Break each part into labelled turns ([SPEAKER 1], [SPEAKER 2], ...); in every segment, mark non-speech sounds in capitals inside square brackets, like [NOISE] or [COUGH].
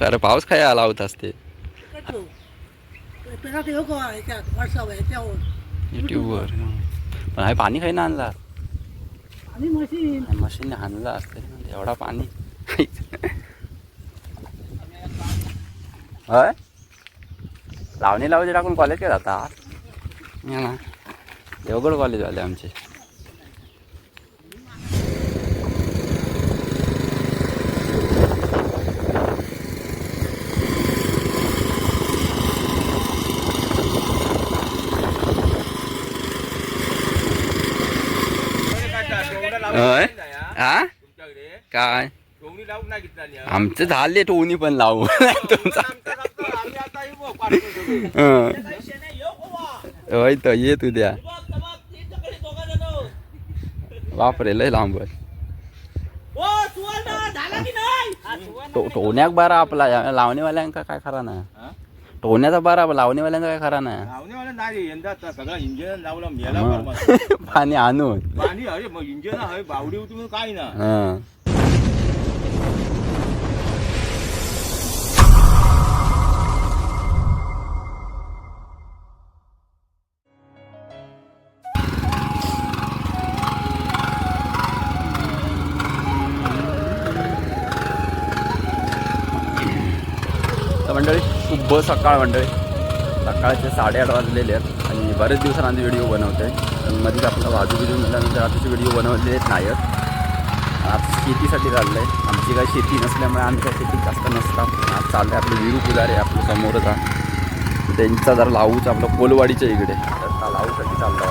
[SPEAKER 1] अरे पाऊस काय आला होता असते. युट्यूबवर पण हे पाणी काही ना आणला.
[SPEAKER 2] आणि मशीन.
[SPEAKER 1] आणला असते. एवढा पाणी. होय? लावणी लावणी टाकून कॉलेज काय जाता देवगड कॉलेज आले आमचे होय हा काय आमचं झाले टोनी पण लावू. [LAUGHS] तुमचा हं. होय तर ये तू द्या. बापरे लय लांब टोण्याक बारा आपला लावणीवाल्यांका काय खरा ना टोण्याचा बारा लावणीवाल्यांचा काय खरा ना. [LAUGHS] पाणी आणून.
[SPEAKER 3] पाणी अरे मग इंजिन आहे बावडी होती काय ना
[SPEAKER 1] शुभ सकाळ मंडळी. सकाळचे साडेआठ वाजलेले आहेत आणि बरेच दिवसांनी व्हिडिओ बनवते. आणि मध्येच आपला बाजू बिजू मिळाल्यानंतर आताचे व्हिडिओ बनवलेले आहेत आज शेतीसाठी चाललं आहे आमची काही शेती नसल्यामुळे आम्ही काही शेतीत जास्त नसतात आज चाललं आहे आपलं विरू पुजारे आपलं समोरच. त्यांचा जरा लावूच आपलं कोलवाडीच्या इकडे. तर त्या लावूसाठी चाललो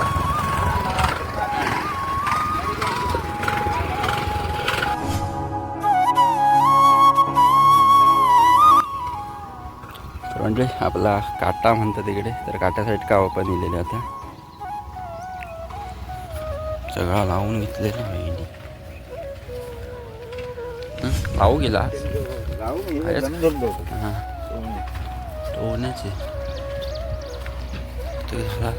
[SPEAKER 1] म्हणजे आपला काटा म्हणतात तिकडे तर काटा साईड का आपण दिलेले आता. सगळा लावून घेतलेला बहिणी हं, लावू गेला? हां. टोण्याचे तो झाला.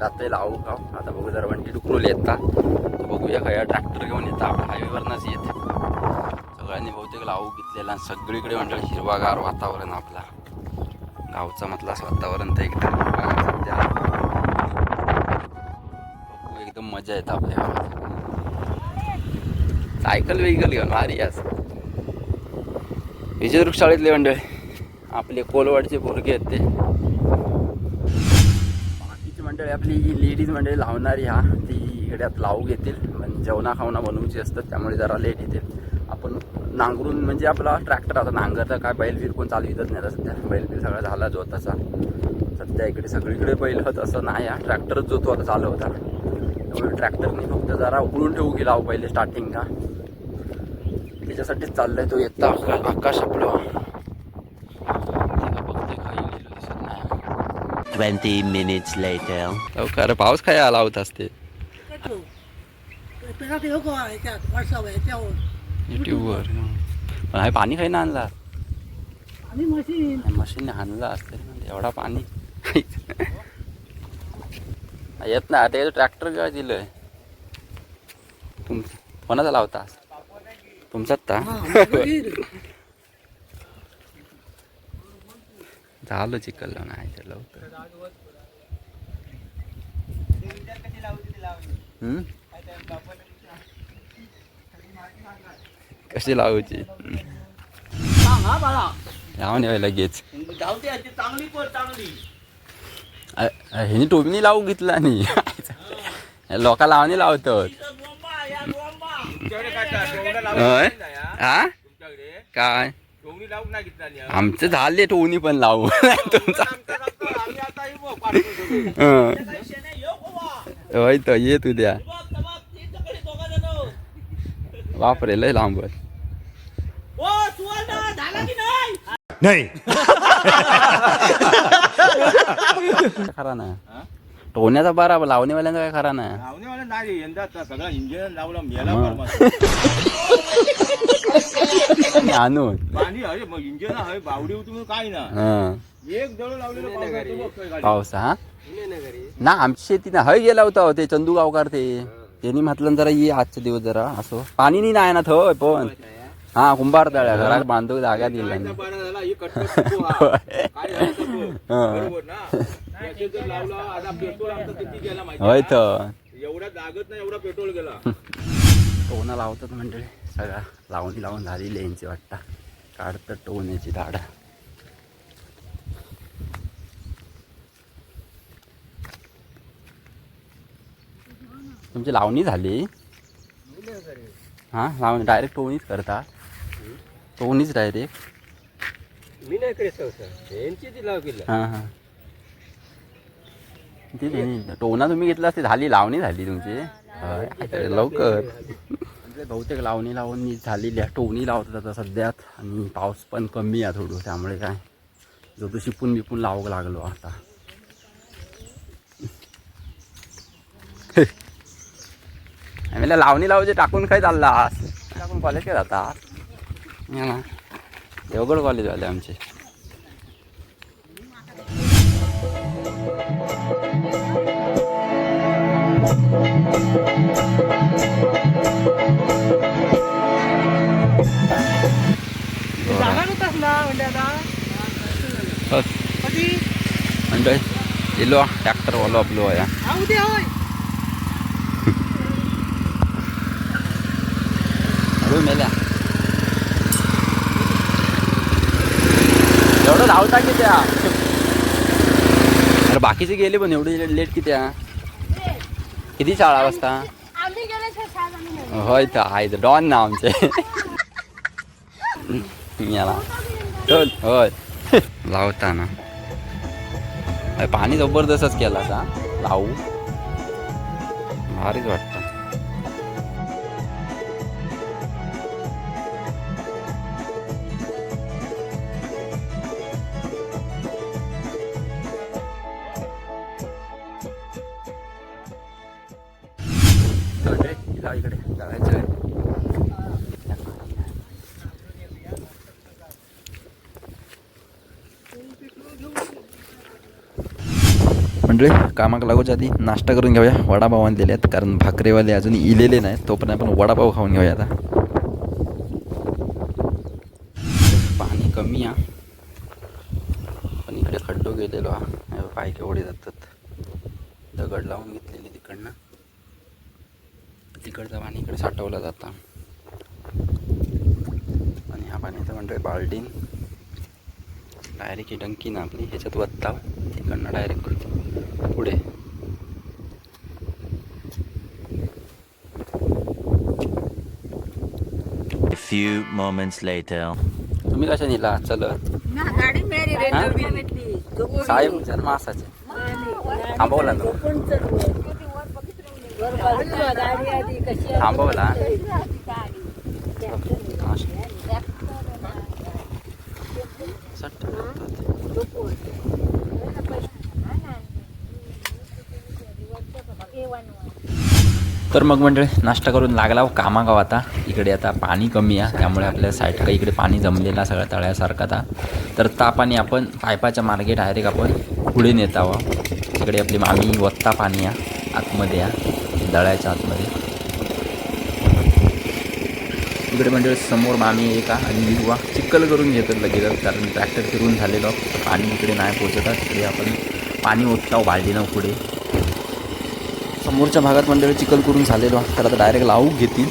[SPEAKER 1] जाते लावू गाव आता बघू जरा वंटी डुकरोल येता तर बघूया खया ट्रॅक्टर घेऊन येतं आपल्या हायवेवरनंच येते. सगळ्यांनी बहुतेक लावू घेतलेला आणि सगळीकडे म्हणजे हिरवागार वातावरण आपला. गावचा मधला असं वातावरण तर एकदम सध्या. बघू एकदम मजा येते आपल्या गावात. सायकल वेहिकल घेऊन भारी आज विजय शाळेतले मंडळी आपले कोलवाडचे पोरगे आहेत ते. आपली जी लेडीज म्हणजे लावणारी हा ती इकड्यात लावू घेतील. म्हणजे जेवणा खावणा बनवूची असतात त्यामुळे जरा लेट येतील. आपण नांगरून म्हणजे आपला ट्रॅक्टर आता नांगरता काय बैलबील कोण चालवितच नाही आता सध्या. बैलबील सगळा झाला जो तसा. सध्या इकडे सगळीकडे बैल होत असं नाही हा. ट्रॅक्टरच जो तो आता चालू होता. त्यामुळे ट्रॅक्टरने फक्त जरा उकळून ठेवू की लावू पहिले स्टार्टिंगला त्याच्यासाठीच चाललंय तो येता. आकाश आपलं बघते काही लिहिलं दिसत नाही
[SPEAKER 4] 20 minutes later.
[SPEAKER 1] लवकर पाऊस काय आला होता असते?
[SPEAKER 2] ह्यो
[SPEAKER 1] युट्यूबवर. पण हे पाणी काही ना आणला?
[SPEAKER 2] आणि मशीन.
[SPEAKER 1] मशीनने आणला असते एवढा पाणी. येत नाही आता ट्रॅक्टर काय दिलंय. तुम कोणाचा लावता तुमचाच ता
[SPEAKER 2] हा मशीन.
[SPEAKER 1] झालं चिकल नाही तर लवकर? कशी लावायची? [LAUGHS] लावून यावे लगेच. ह्यानी टोपणी लावून घेतला नाही लोका लावणी लावतात.
[SPEAKER 3] काय?
[SPEAKER 1] आमचं झाले टोनी पण लावू [LAUGHS] तुमचा. होय तर ये तू द्या. बापरे लय लांब
[SPEAKER 2] नाही?
[SPEAKER 5] नहीं.
[SPEAKER 1] खरा ना. टोण्याचा बारा लावणीवाल्यांचा काय खरा नाही
[SPEAKER 3] लावणीवाला नाही यंदा सगळा इंजिन लावला मेला. [LAUGHS] [LAUGHS]
[SPEAKER 1] आणून.
[SPEAKER 3] पाणी आहे मग इंजिन आहे बावडी काय ना
[SPEAKER 1] हा.
[SPEAKER 3] एक दळ लावलेलं पावसात तू बघ काय गाडी.
[SPEAKER 1] पाऊस हा? ना आमची शेती ना हय गेला होता हो ते चंदू गावकार ते. त्यांनी म्हटलं जरा ये आजचे दिवस जरा असो. पाणी नाही आहे ना थय पण. हा. कुंभार तळ्या घरात बांधू जागा दिला.
[SPEAKER 3] जायचा
[SPEAKER 1] नाही.
[SPEAKER 3] बारा झाला, हे कटकट [LAUGHS] नको हा. काय झालं तर बघ.
[SPEAKER 1] हा.
[SPEAKER 3] बरोबर ना? याचे जर लावला आता पेट्रोल आमचा किती गेला माहिती
[SPEAKER 1] होय
[SPEAKER 3] आहे?
[SPEAKER 1] तर.
[SPEAKER 3] एवढ्या जागत नाही एवढा पेट्रोल गेला. [LAUGHS]
[SPEAKER 1] टोना लावतात मंडळी? सगळा लावणी लावून झालेली आहे यांची वाटतं काढतात टोण्याची झाडं तुमची लावणी झाली? हां लावणी डायरेक्ट टोणीच करता टोणीच डायरेक्ट
[SPEAKER 4] मी नाही करीत केला
[SPEAKER 1] हां हां ती तुम्ही घेतला असते झाली लावणी झाली तुमची. लवकर. म्हणजे बहुतेक लावणी लावून झालेली आहे. टोनी लावतात आता सध्यात. आणि पाऊस पण कमी आहे थोडं त्यामुळे काय? जो तो शिपून बिपून लावू लागलो आता. [LAUGHS] आम्ही म्हणलं, लावणी लावचे टाकून काय चालला? टाकून कॉलेज काय जाता ना. देवगड कॉलेज झाले आमचे. Thank
[SPEAKER 2] you.
[SPEAKER 1] मंडळी इलो ट्रॅक्टर वालो आपलो हळू मेल्या. एवढं धावता की त्या. अरे बाकीचे गेले पण एवढी लेट किती? किती शाळा वाजता?
[SPEAKER 5] आम्ही गेल्याशिवाय शाळा आम्ही नाही.
[SPEAKER 1] होय तर आहे डॉन ना आमचे. याला. चल होय. लावताना. अरे पाणी जबरदस्तच केला असा लावू. भारीच वाटतं. मंडळी कामाक लागूच्या आधी नाश्ता करून घेऊया. वडापाव आणलेले आहेत कारण भाकरेवाले अजून इलेले नाहीत तोपर्यंत आपण वडापाव खाऊन घेऊया आता. पाणी कमी आहे. पण इकडे खड्डो गेलेलो हा पाय केवढे जातात. दगड लावून घेतलेली तिकडनं. तिकडचं पाणी इकडे साठवलं जातं. आणि ह्या पाण्याचं म्हणतोय बाल्टीन. डायरेक्ट ही टंकी ना आपली ह्याच्यात वत्ता तिकडनं डायरेक्ट पुढे.
[SPEAKER 6] A few moments later.
[SPEAKER 1] तुम्ही कशा नेला चलत साहेब विचार मासाचे. थांबवला ना? थांबवला सट्ट तर मग म्हणजे नाश्ता करून लागला हो कामागाव आता. इकडे आता पाणी कमी आहे त्यामुळे आपल्या साईड काही इकडे पाणी जमलेला सगळ्या तळ्यासारखा आता. तर ता पाणी आपण पायपाच्या मार्गे डायरेक्ट आपण पुढे नेत आहोत इकडे आपली मामी वत्ता पाणी आहे आतमध्ये आहे दळ्याच्या आतमध्ये. इकडे म्हणजे समोर मामी एका आणि युवा चिक्कल करून घेतात लगेच कारण ट्रॅक्टर फिरून झालेलं पाणी इकडे नाही पोचतात तिकडे आपण पाणी ओतता बाल्डीनं पुढे. समोरच्या भागात मंडळी चिखल करून झालेलो तर डायरेक्ट लावू घेतील.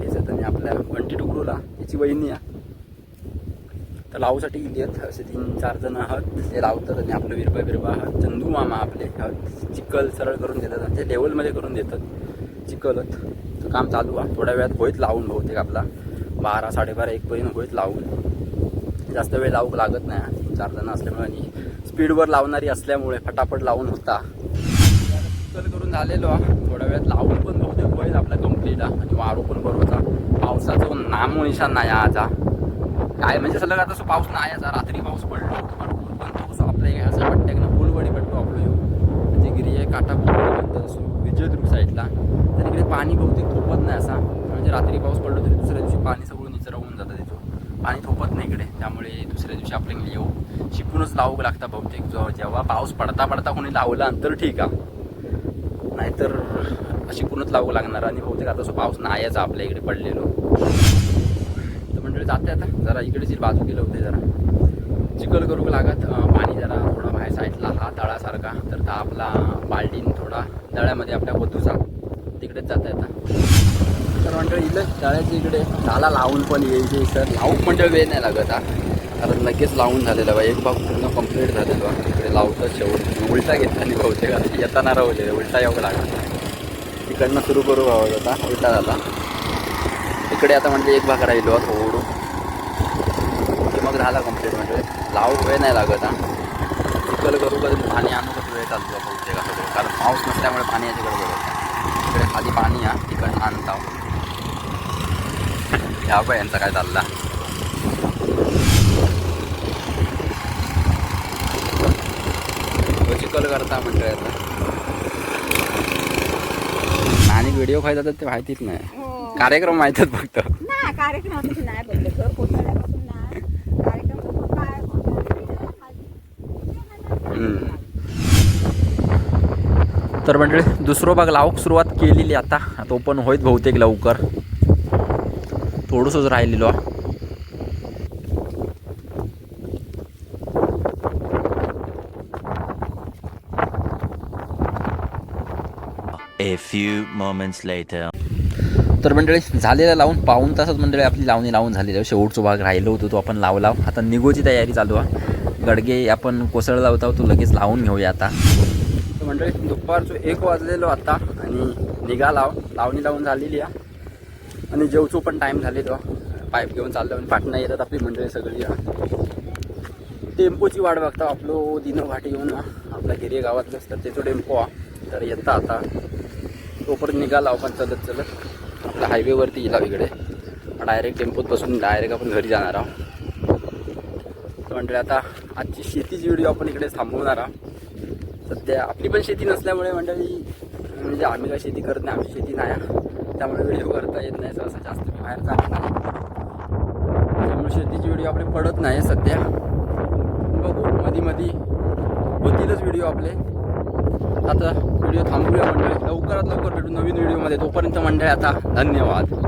[SPEAKER 1] आपल्या वाडीतलीच आणि आपल्या घंटी टुकडूला त्याची वहिनी आहे. तर लावूसाठी गेली आहेत. असे तीन चार जण आहात. ते लावतात आणि आपलं विरबा बिरबा आहात. चंदू मामा आपले आहात. चिखल सरळ करून देतात आणि ते लेवलमध्ये करून देतात. चिखलत तर काम चालू आहे. थोड्या वेळात होईत लावून बहुतेक आपला. बारा साडेबारा एकपर्यंत होईत लावून. जास्त वेळ लावू लागत नाही. तीन चार जण असल्यामुळे आणि स्पीडवर लावणारी असल्यामुळे फटाफट लावून होता. चिखल झालेलो आहे थोड्या वेळात लावून पण बहुतेक होईल आपला कंप्लीट आणि वारू पण बरोबर पावसाचं नाम निशाण नाही आजा काय म्हणजे सलग आता असं पाऊस नाही याचा रात्री पाऊस पडलो भरपूर पण पाऊस आपल्या ह्या असं वाटतं की ना फुलवडी पडतो आपलं येऊ. म्हणजे गिरी आहे काटा फुलवडी म्हणतात विजयदुर्ग साईडला. तर इकडे पाणी बहुतेक थोपत नाही असा. म्हणजे रात्री पाऊस पडलो तरी दुसऱ्या दिवशी पाणी सगळं निचरा होऊन जातं तिथं पाणी थोपत नाही इकडे. त्यामुळे दुसऱ्या दिवशी आपल्याला येऊ. शिकूनच लावू लागतं बहुतेक. जो जेव्हा पाऊस पडता पडता कोणी लावला तर ठीक आहे. नाहीतर अशी कुणच लावू लागणार आणि बहुतेक आता असं पाऊस नाही याचा आपल्या इकडे पडलेलो. तर मंडळी जाते आता. जरा इकडेच बाजू केलं होते जरा. चिखल करू लागत. पाणी जरा थोडा बाहेर साईडला. हा तळासारखा. तर हा आपला बाल्टीन थोडा तळ्यामध्ये आपल्या वधूचा तिकडेच जाता येतात तर मंडळी इथं तळ्याच्या इकडे झाला लावून पण यायचे तर लावून म्हणजे वेळ नाही लागत हा. कारण लगेच लावून झालेला बा. एक भाग पूर्ण कंप्लीट झालेलो बा. तिकडे लावतात शेवट. उलटा घेतला बहुतेक आता येताना राहू उलटा यावं लागला. तिकडनं सुरू करू हवं आता. उलटा झाला. इकडे आता म्हणजे एक भाग राहिलो थोडं. की मग झाला कंप्लीट म्हणजे. लावू वेळ नाही लागत हा. चिखल करू कधी पाणी आणू कधी वेळ चालतो बहुतेक असं कारण पाऊस नसल्यामुळे पाणी याची गडबड होते. इकडे खाली पाणी आहे तिकडनं आणता. ह्या बा यांचा काय चालला. चिखल करता म्हणजे आता. आणि व्हिडिओ खायचा तर ते माहितीच नाही.
[SPEAKER 5] हो.
[SPEAKER 1] कार्यक्रम माहितच फक्त.
[SPEAKER 5] नाही नाही कार्यक्रम.
[SPEAKER 1] तर म्हणजे दुसरं भाग लावूक सुरुवात केलेली आता. तो पण होईत बहुतेक लवकर. थोडंसंच राहिलेलो.
[SPEAKER 6] A few moments later.
[SPEAKER 1] तर मंडळी झालेलं लावून पाऊन तासात मंडळी आपली लावणी लावून झालेली आहे शेवटचा भाग राहिलो होतो तो आपण लावला. आता निगोची तयारी चालू आहे. गडगे आपण कोसळला होता तो लगेच लावून घेऊया आता. तर मंडळी दुपारचं एक वाजलेलो आता आणि निघा लाव लावणी लावून झालेली आहे. आणि जेवचो पण टाईम झालेलो पाईप घेऊन चाललो आणि पाटणा येतात आपली मंडळी सगळी. टेम्पोची वाट बघता आपलो दिनो घाटी येऊन आपल्या गिरे गावातलं असतात त्याचं टेम्पो हा तर येता आता. तोपर्यंत निघाला आपण चलत चलत. आपल्या हायवेवरती येला इकडे. डायरेक्ट टेम्पोत बसून डायरेक्ट आपण घरी जाणार आहोत. तर म्हणजे आता आजची शेतीची व्हिडिओ आपण इकडे थांबवणार आहोत. सध्या आपली पण शेती नसल्यामुळे मंडळी म्हणजे आम्ही काय शेती करत नाही आमची शेती नाही. आहे. त्यामुळे व्हिडिओ करता येत नाही सहसा जास्त मी बाहेर जात नाही. त्यामुळे शेतीची व्हिडिओ आपले पडत नाही सध्या. बघू मधी मधी. होतीलच व्हिडिओ आपले. आता व्हिडिओ थांबूया मंडळी. लवकरात लवकर भेटू नवीन व्हिडिओमध्ये. तोपर्यंत मंडळी आता धन्यवाद.